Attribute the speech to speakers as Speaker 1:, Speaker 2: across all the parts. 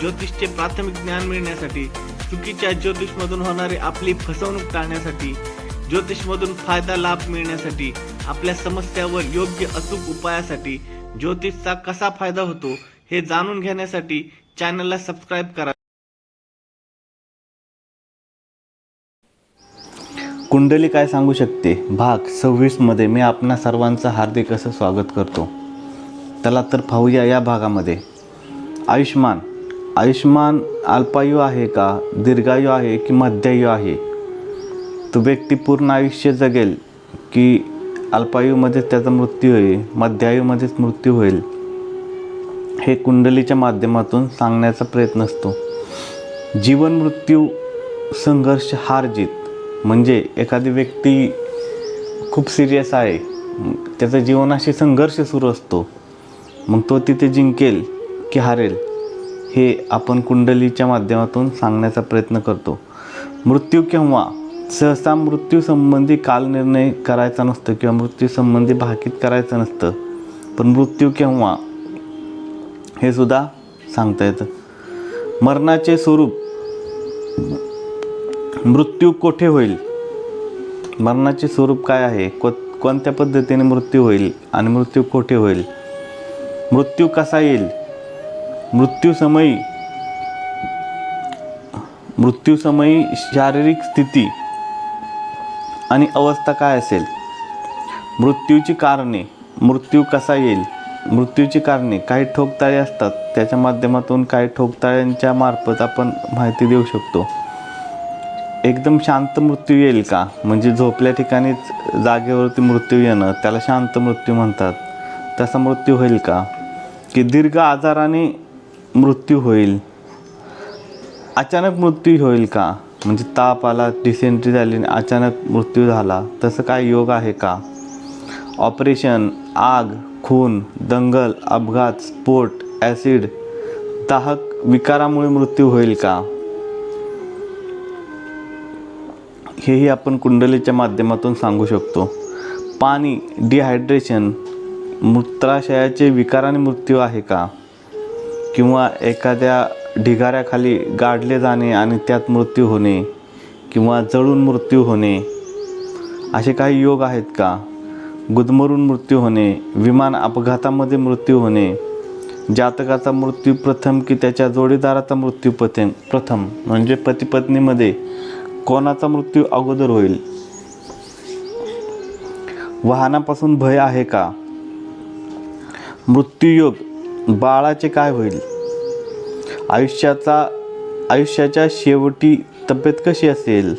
Speaker 1: ज्योतिषचे प्राथमिक ज्ञान मिळण्यासाठी चुकीच्या ज्योतिषमधून होणारी आपली फसवणूक टाळण्यासाठी ज्योतिषमधून फायदा लाभ मिळण्यासाठी आपल्या समस्यावर योग्य अचूक उपायासाठी ज्योतिषचा कसा फायदा होतो हे जाणून घेण्यासाठी चॅनलला सबस्क्राईब करा. कुंडली काय सांगू शकते? भाग सव्वीसमध्ये मी आपणा सर्वांचं हार्दिक असं स्वागत करतो. चला तर पाहूया या भागामध्ये. आयुष्मान आयुष्मान अल्पायू आहे का? दीर्घायू आहे की मध्यायू आहे? तो व्यक्ती पूर्ण आयुष्य जगेल की अल्पायूमध्येच त्याचा मृत्यू होईल मध्यायूमध्येच मृत्यू होईल? हे कुंडलीच्या माध्यमातून सांगण्याचा प्रयत्न असतो. जीवन मृत्यू संघर्ष हार जीत म्हणजे एखादी व्यक्ती खूप सिरियस आहे त्याचा जीवनाशी संघर्ष सुरू असतो. मग तो तिथे जिंकेल की हारेल? हे आपण कुंडलीच्या माध्यमातून सांगण्याचा प्रयत्न करतो. मृत्यू केव्हा? सहसा मृत्यूसंबंधी कालनिर्णय करायचा नसतो किंवा मृत्यूसंबंधी भाकीत करायचं नसतं. पण मृत्यू केव्हा? हे सुद्धा सांगता येतं. मरणाचे स्वरूप मृत्यू कोठे होईल? मरणाचे स्वरूप काय आहे? को कोणत्या पद्धतीने मृत्यू होईल आणि मृत्यू कोठे होईल? मृत्यू कसा येईल? मृत्यूसमयी मृत्यूसमयी शारीरिक स्थिती आणि अवस्था काय असेल? मृत्यूची कारणे मृत्यू कसा येईल? मृत्यूची कारणे काही ठोकताळे असतात? त्याच्या माध्यमातून काही ठोकताळ्यांच्या मार्फत आपण माहिती देऊ शकतो. एकदम शांत मृत्यू येईल का? म्हणजे झोपल्या ठिकाणीच जागेवरती मृत्यू येणं त्याला शांत मृत्यू म्हणतात. तसा मृत्यू होईल का? की दीर्घ आजाराने मृत्यू होईल. अचानक मृत्यू होईल का? म्हणजे ताप आला डिसेंट्री झाली आणि अचानक मृत्यू झाला तसं काय योग आहे का? ऑपरेशन आग खून दंगल अपघात स्फोट ॲसिड दाहक विकारामुळे मृत्यू होईल का? हेही आपण कुंडलीच्या माध्यमातून सांगू शकतो. पाणी डिहायड्रेशन मूत्राशयाचे विकाराने मृत्यू आहे का? किंवा एखाद्या ढिगाऱ्याखाली गाडले जाणे आणि त्यात मृत्यू होणे किंवा जळून मृत्यू होणे असे काही योग आहेत का? गुदमरून मृत्यू होणे विमान अपघातामध्ये मृत्यू होणे जातकाचा मृत्यू प्रथम की त्याच्या जोडीदाराचा मृत्यू प्रथम प्रथम म्हणजे पतीपत्नीमध्ये कोणाचा मृत्यू अगोदर होईल? वाहनापासून भय आहे का? मृत्यूयोग बाळाचे काय होईल? आयुष्याचा आयुष्याच्या शेवटी तब्येत कशी असेल?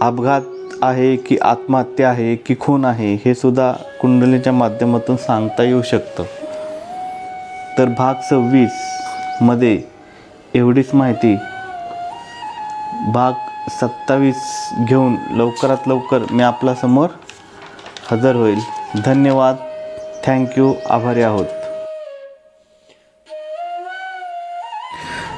Speaker 1: अपघात आहे की आत्महत्या आहे की खून आहे हे सुद्धा कुंडलीच्या माध्यमातून सांगता येऊ शकतं. तर भाग सव्वीसमध्ये एवढीच माहिती. भाग सत्तावीस घेऊन लवकरात लवकर मी आपल्यासमोर हजर होईल. धन्यवाद. थँक्यू. आभारी आहोत.